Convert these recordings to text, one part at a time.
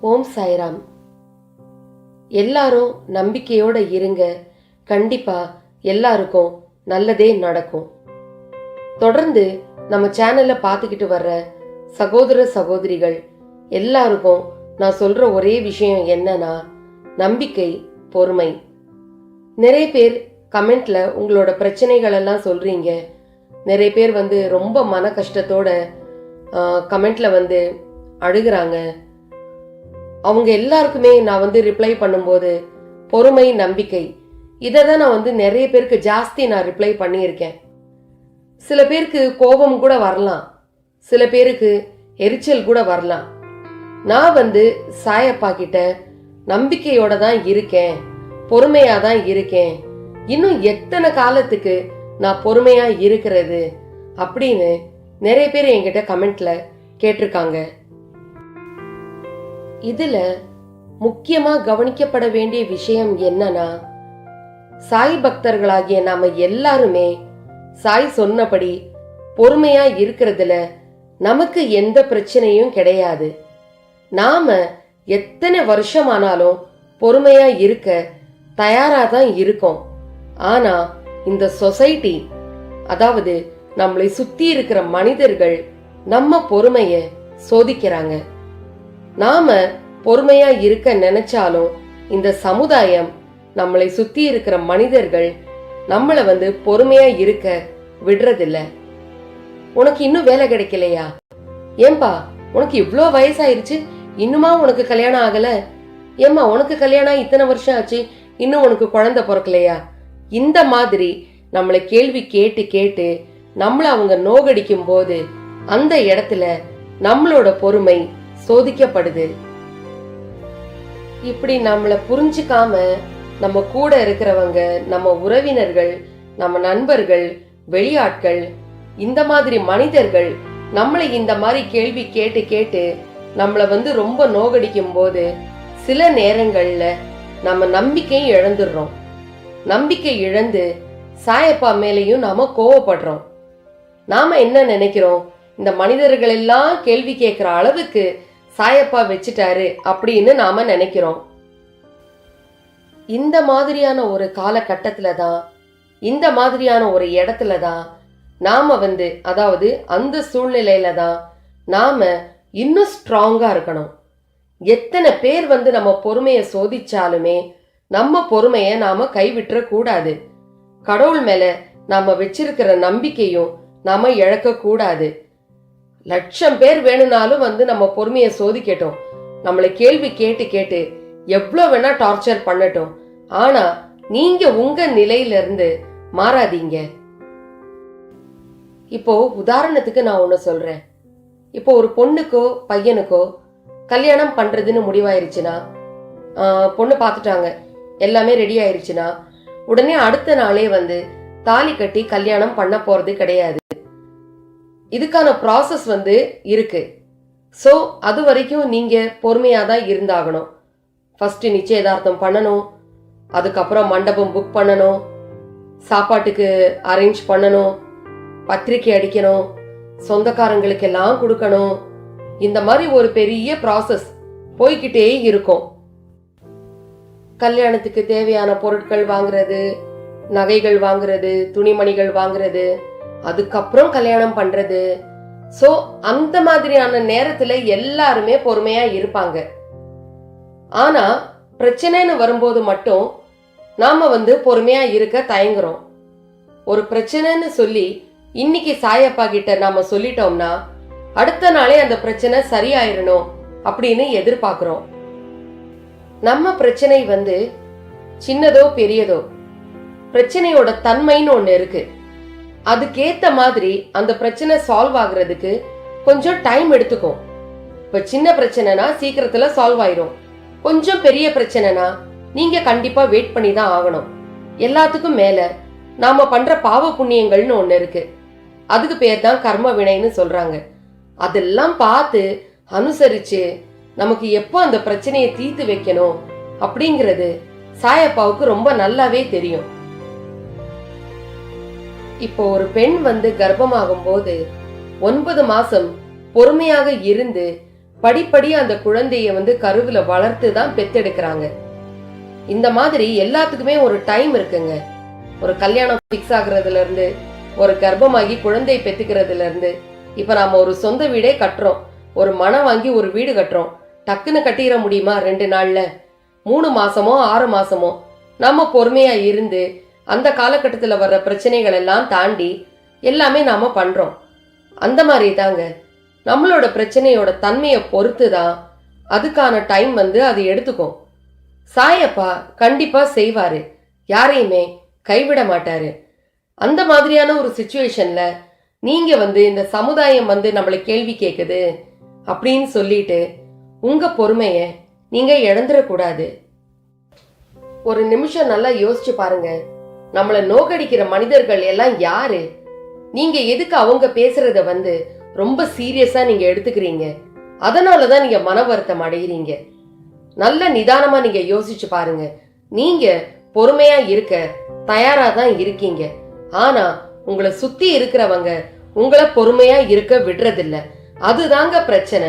ஓம் சாய்ராம். எல்லாரும் நம்பிக்கையோட இருங்க. கண்டிப்பா எல்லாருக்கும் நல்லதே நடக்கும். தொடர்ந்து நம்ம சேனல்ல பார்த்துக்கிட்டு வர்ற சகோதர சகோதரிகள் எல்லாருக்கும் நான் சொல்ற ஒரே விஷயம் என்னன்னா நம்பிக்கை பொறுமை. நிறைய பேர் கமெண்ட்ல உங்களோட பிரச்சனைகள் எல்லாம் சொல்றீங்க. நிறைய பேர் வந்து ரொம்ப மன கஷ்டத்தோட கமெண்ட்ல வந்து அழுகிறாங்க. அவங்க எல்லாருக்குமே நான் வந்து ரிப்ளை பண்ணும்போது பொறுமை நம்பிக்கை. இதை தான் நான் வந்து நிறைய பேருக்கு ஜாஸ்தி நான் ரிப்ளை பண்ணியிருக்கேன். சில பேருக்கு கோபம் கூட வரலாம். சில பேருக்கு எரிச்சல் கூட வரலாம். நான் வந்து சாயப்பா கிட்ட நம்பிக்கையோட தான் இருக்கேன். பொறுமையா தான் இருக்கேன். இன்னும் எத்தனை காலத்துக்கு நான் பொறுமையா இருக்கிறது அப்படின்னு நிறைய பேர் என்கிட்ட கமெண்ட்ல கேட்டிருக்காங்க. இதுல முக்கியமா கவனிக்கப்பட வேண்டிய விஷயம் என்னன்னா சாய் பக்தர்களாகிய நாம எல்லாருமே சாய் சொன்னபடி பொறுமையா இருக்கிறதுல நமக்கு எந்த பிரச்சனையும் கிடையாது. நாம எத்தனை வருஷமானாலும் பொறுமையா இருக்க தயாரா தான் இருக்கோம். ஆனா இந்த சொசைட்டி அதாவது நம்மளை சுத்தி இருக்கிற மனிதர்கள் நம்ம பொறுமைய சோதிக்கிறாங்க. நாம பொறுமையா இருக்க நினைச்சாலும் இந்த சமுதாயம் நம்மளை சுத்தி இருக்கிற மனிதர்கள் நம்மள வந்து பொறுமையா இருக்க விடுறதில்ல. உனக்கு இன்னும் வேலை கிடைக்கலையா? ஏன்பா உனக்கு இவ்ளோ வயசாயிருச்சு? இன்னுமா உனக்கு கல்யாணம் ஆகல? ஏம்மா உனக்கு கல்யாணம் ஆகி இத்தனை வருஷம் ஆச்சு? இன்னும் உனக்கு குழந்தை பிறக்கலையா? இந்த மாதிரி நம்மளை கேள்வி கேட்டு கேட்டு நம்மள அவங்க நோகடிக்கும் போது அந்த இடத்துல நம்மளோட பொறுமை சோதிக்கப்படுது. இப்படி நம்மளை புரிஞ்சுக்காம நம்ம கூட இருக்கிறவங்க நம்ம உறவினர்கள் நம்ம நண்பர்கள் வெளியாட்கள் இந்த மாதிரி மனிதர்கள் நம்மளை இந்த மாதிரி கேள்வி கேட்டு கேட்டு நம்மளை வந்து ரொம்ப நோகடிக்கும் போது சில நேரங்கள்ல நம்ம நம்பிக்கையும் இழந்துடுறோம். நம்பிக்கை இழந்து சாயப்பா மேலேயும் நாம கோவப்படுறோம். நாம என்ன நினைக்கிறோம்? இந்த மனிதர்கள் எல்லாம் கேள்வி கேட்குற அளவுக்கு சாயப்பா வச்சுட்டாரு அப்படின்னு நாம நினைக்கிறோம். இந்த மாதிரியான ஒரு காலகட்டத்துல தான் இந்த மாதிரியான ஒரு இடத்துல தான் நாம வந்து அதாவது அந்த சூழ்நிலையில தான் நாம இன்னும் ஸ்ட்ராங்கா இருக்கணும். எத்தனை பேர் வந்து நம்ம பொறுமையை சோதிச்சாலுமே நம்ம பொறுமையை நாம கைவிட்டுற கூடாது. கடவுள் மேல நாம வச்சிருக்கிற நம்பிக்கையும் நாம இழக்க கூடாது. லட்சம் பேர் வேணும்னாலும் வந்து நம்ம பொறுமையை சோதிக்கட்டும். நம்மளை கேள்வி கேட்டு கேட்டு எவ்வளோ வேணா டார்ச்சர் பண்ணட்டும். ஆனா நீங்க உங்க நிலையிலிருந்து மாறாதீங்க. இப்போ உதாரணத்துக்கு நான் ஒன்று சொல்றேன். இப்போ ஒரு பொண்ணுக்கோ பையனுக்கோ கல்யாணம் பண்றதுன்னு முடிவாயிருச்சுன்னா பொண்ணு பார்த்துட்டாங்க. எல்லாமே ரெடி ஆயிருச்சுன்னா உடனே அடுத்த நாளே வந்து தாலி கட்டி கல்யாணம் பண்ண போறது கிடையாது. இதுக்கான ப்ராசஸ் வந்து இருக்கு. ஸோ அது வரைக்கும் நீங்கள் பொறுமையாக தான் இருந்தாகணும். ஃபஸ்ட்டு நிச்சயதார்த்தம் பண்ணணும். அதுக்கப்புறம் மண்டபம் புக் பண்ணணும். சாப்பாட்டுக்கு அரேஞ்ச் பண்ணணும். பத்திரிக்கை அடிக்கணும். சொந்தக்காரங்களுக்கு எல்லாம் கொடுக்கணும். இந்த மாதிரி ஒரு பெரிய ப்ராசஸ் போய்கிட்டே இருக்கும். கல்யாணத்துக்கு தேவையான பொருட்கள் வாங்குறது நகைகள் வாங்குறது துணிமணிகள் வாங்குறது அதுக்கப்புறம் கல்யாணம் பண்றது. சோ அந்த மாதிரியான நேரத்துல எல்லாருமே பொறுமையா இருப்பாங்க. ஆனா பிரச்சனைன்னு வரும்போது மட்டும் நாம வந்து பொறுமையா இருக்க தயங்குறோம். ஒரு பிரச்சனைன்னு சொல்லி இன்னைக்கு சாயப்பா கிட்ட நாம சொல்லிட்டோம்னா அடுத்த நாளே அந்த பிரச்சனை சரியாயிரணும் அப்படின்னு எதிர்பார்க்கிறோம். நம்ம பிரச்சனை வந்து சின்னதோ பெரியதோ பிரச்சனையோட தன்மைன்னு ஒண்ணு இருக்கு. அதுக்கேத்த மாதிரி அந்த பிரச்சனை சால்வ் ஆகுறதுக்கு கொஞ்சம் டைம் எடுத்துக்கும் இப்ப சின்ன பிரச்சனைனா சீக்கிரத்துல சால்வ் ஆயிரும். கொஞ்சம் பெரிய பிரச்சனைனா நீங்க கண்டிப்பா வெயிட் பண்ணி தான் ஆகணும். எல்லாத்துக்கும் மேல நாம பண்ற பாவ புண்ணியங்கள்னு ஒண்ணு இருக்கு. அதுக்கு பேர் தான் கர்ம வினைன்னு சொல்றாங்க. அதெல்லாம் பார்த்து அனுசரிச்சு நமக்கு எப்போ அந்த பிரச்சனையை தீர்த்து வைக்கணும் அப்படிங்கிறது சாயப்பாவுக்கு ரொம்ப நல்லாவே தெரியும். இப்போ ஒரு பெண் வந்து கர்ப்பமாகும் போது ஒன்பது மாசம் பொறுமையாக இருந்து படிப்படி அந்த குழந்தைய வந்து கருவில வளர்த்து தான் பெத்தெடுக்கிறாங்க. இந்த மாதிரி எல்லாத்துக்குமே ஒரு டைம் இருக்குங்க. ஒரு கல்யாணம் ஃபிக்ஸ் ஆகுறதுல இருந்து ஒரு கர்ப்பமாகி குழந்தை பெத்துக்கிறதுல இருந்து இப்ப நாம ஒரு சொந்த வீடே கட்டுறோம். ஒரு மனம் வாங்கி ஒரு வீடு கட்டுறோம். டக்குன்னு கட்டிட முடியுமா? ரெண்டு நாள்ல. மூணு மாசமோ ஆறு மாசமோ? நம்ம பொறுமையா இருந்து அந்த காலகட்டத்தில் வர்ற பிரச்சனைகள் எல்லாம் தாண்டி எல்லாமே நாம் பண்ணுறோம் அந்த மாதிரி தாங்க. நம்மளோட பிரச்சனையோட தன்மையை பொறுத்து தான் அதுக்கான டைம் வந்து அது எடுத்துக்கும். சாயப்பா கண்டிப்பாக செய்வார். யாரையுமே கைவிட மாட்டார். அந்த மாதிரியான ஒரு சுச்சுவேஷனில் நீங்கள் வந்து இந்த சமுதாயம் வந்து நம்மளை கேள்வி கேட்குது அப்படின்னு சொல்லிட்டு உங்கள் பொறுமையை நீங்கள் இழந்துடக்கூடாது. ஒரு நிமிஷம் நல்லா யோசிச்சு பாருங்கள் நம்மளை நோக்கடிக்கிற மனிதர்கள் எல்லாம் யாரு? நீங்க எதுக்கு அவங்க பேசுறத வந்து ரொம்ப சீரியஸா நீங்க எடுத்துக்கிறீங்க? அதனாலதான் நீங்க மன வருத்தம் அடைகிறீங்க நல்ல நிதானமா நீங்க யோசிச்சு பாருங்க. நீங்க பொறுமையா இருக்க தயாரா தான் இருக்கீங்க. ஆனா உங்களை சுத்தி இருக்கிறவங்க உங்களை பொறுமையா இருக்க விடுறதில்ல. அதுதாங்க பிரச்சனை.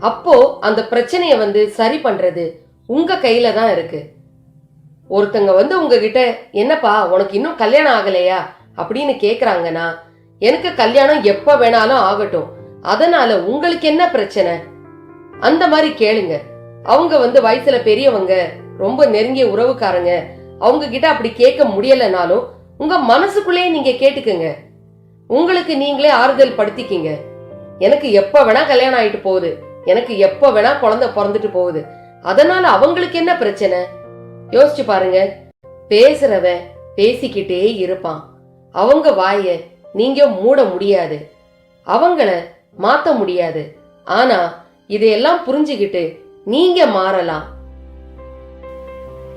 அப்போ அந்த பிரச்சனைய வந்து சரி பண்றது உங்க கையில தான் இருக்கு. ஒருத்தங்க வந்து உங்ககிட்ட என்னப்பா உனக்கு இன்னும் கல்யாணம் ஆகலையா? அப்படின்னு கேக்குறாங்கன்னா எனக்கு கல்யாணம் எப்ப வேணாலும் ஆகட்டும். அதனால உங்களுக்கு என்ன பிரச்சனை? அந்த மாதிரி கேளுங்க. அவங்க வந்து வயசுல பெரியவங்க ரொம்ப நெருங்கிய உறவுக்காரங்க அவங்க கிட்ட அப்படி கேட்க முடியலனாலும் உங்க மனசுக்குள்ளேயே நீங்க கேட்டுக்கங்க. உங்களுக்கு நீங்களே ஆறுதல் படுத்திக்கிங்க. எனக்கு எப்ப வேணா கல்யாணம் ஆயிட்டு போகுது. எனக்கு எப்ப வேணா குழந்தை பிறந்துட்டு போகுது. அதனால அவங்களுக்கு என்ன பிரச்சனை? யோசிச்சு பாருங்க. பேசுறவன் பேசிக்கிட்டே இருப்பான். அவங்க வாய நீங்க மூட முடியாது. அவங்கள மாத்த முடியாது. ஆனா இதையெல்லாம் புரிஞ்சுக்கிட்டு நீங்க மாறலாம்.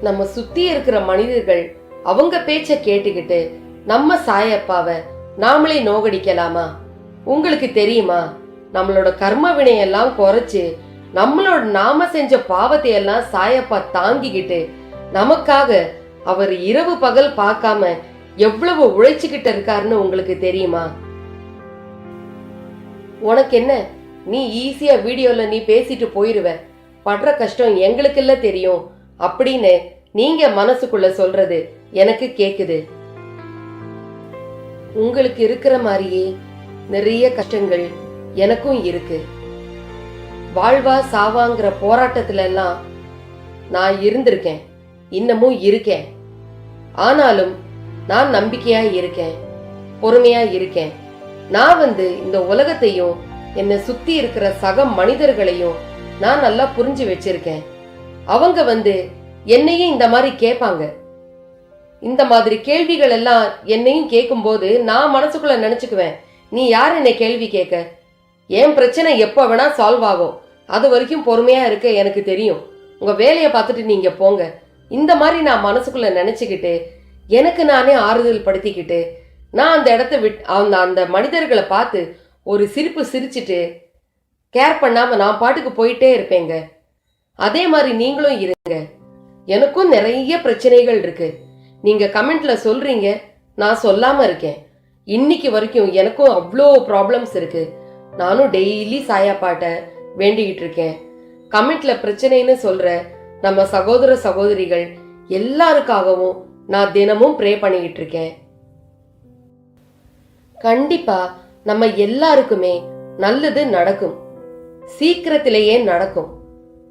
நம்ம சுத்தி இருக்கிற மனிதர்கள் அவங்க பேச்ச கேட்டுக்கிட்டு நம்ம சாயப்பாவை நாமளே நோகடிக்கலாமா? உங்களுக்கு தெரியுமா? நம்மளோட கர்ம வினையெல்லாம் குறைச்சு நம்மளோட நாம செஞ்ச பாவத்தை எல்லாம் சாயப்பா தாங்கிக்கிட்டு நமக்காக அவர் இரவு பகல் பார்க்காம எவ்வளவு உழைச்சுக்கிட்டு இருக்காருன்னு உங்களுக்கு தெரியுமா? உனக்கு என்ன நீ ஈஸியா வீடியோல நீ பேசிட்டு போயிருவ. படுற கஷ்டம் எங்களுக்கு இல்ல தெரியும். அப்படின்னு நீங்க மனசுக்குள்ள சொல்றது எனக்கு கேக்குது. உங்களுக்கு இருக்கிற மாதிரியே நிறைய கஷ்டங்கள் எனக்கும் இருக்கு. வாழ்வா சாவாங்கிற போராட்டத்துல எல்லாம் நான் இருந்திருக்கேன். இன்னமும் இருக்கேன். ஆனாலும் நான் நம்பிக்கையா இருக்கேன். பொறுமையா இருக்கேன். நான் வந்து இந்த உலகத்தையும் என்னை சுத்தி இருக்கிற சக மனிதர்களையும் நான் நல்லா புரிஞ்சு வச்சிருக்கேன். அவங்க வந்து என்னையும் இந்த மாதிரி கேட்பாங்க. இந்த மாதிரி கேள்விகள் எல்லாம் என்னையும் கேட்கும்போது நான் மனசுக்குள்ள நினைச்சுக்குவேன் நீ யார் என்னை கேள்வி கேட்க? என் பிரச்சனை எப்போ வேணா சால்வ் ஆகும். அது வரைக்கும் பொறுமையா இருக்க எனக்கு தெரியும். உங்க வேலையை பார்த்துட்டு நீங்க போங்க. இந்த மாதிரி நான் மனசுக்குள்ளே நினச்சிக்கிட்டு எனக்கு நானே ஆறுதல் படுத்திக்கிட்டு நான் அந்த இடத்த விட் அந்த அந்த மனிதர்களை பார்த்து ஒரு சிரிப்பு சிரிச்சிட்டு கேர் பண்ணாமல் நான் பாட்டுக்கு போயிட்டே இருப்பேங்க. அதே மாதிரி நீங்களும் இருங்க. எனக்கும் நிறைய பிரச்சனைகள் இருக்கு. நீங்கள் கமெண்ட்ல சொல்றீங்க. நான் சொல்லாமல் இருக்கேன். இன்னைக்கு வரைக்கும் எனக்கும் அவ்வளோ ப்ராப்ளம்ஸ் இருக்கு. நானும் டெய்லி சாயா பாட்டை வேண்டிக்கிட்டு இருக்கேன். கமெண்ட்ல பிரச்சனைன்னு சொல்கிறேன் நம்ம சகோதர சகோதரிகள் எல்லாருக்காகவும் நான் தினமும் ப்ரே பண்ணிக்கிட்டு இருக்கேன் கண்டிப்பா நம்ம எல்லாருக்குமே நல்லது நடக்கும். சீக்கிரத்திலேயே நடக்கும்.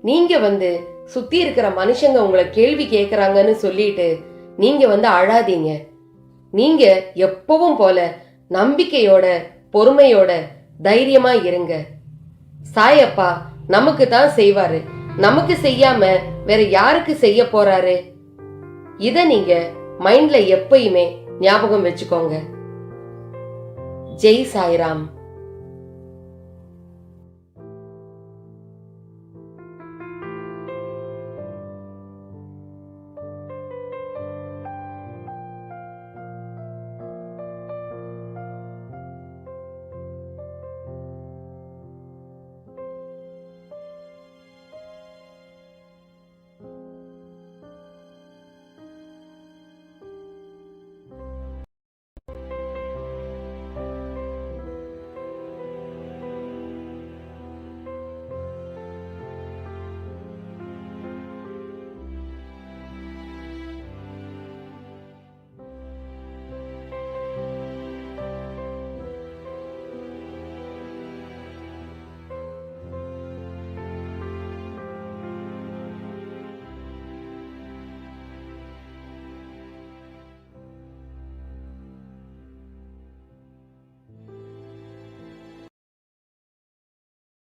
நீங்க வந்து சுத்தி இருக்கிற மனுஷங்க உங்களை கேள்வி கேட்கறாங்கன்னு சொல்லிட்டு நீங்க வந்து அழாதீங்க. நீங்க எப்பவும் போல நம்பிக்கையோட பொறுமையோட தைரியமா இருங்க. சாயப்பா நமக்கு தான் செய்வாரு. நமக்கு செய்யாம வேற யாருக்கு செய்ய போறாரு? இத நீங்க மைண்ட்ல எப்பயுமே ஞாபகம் வச்சுக்கோங்க. ஜெய் சாய்ராம்.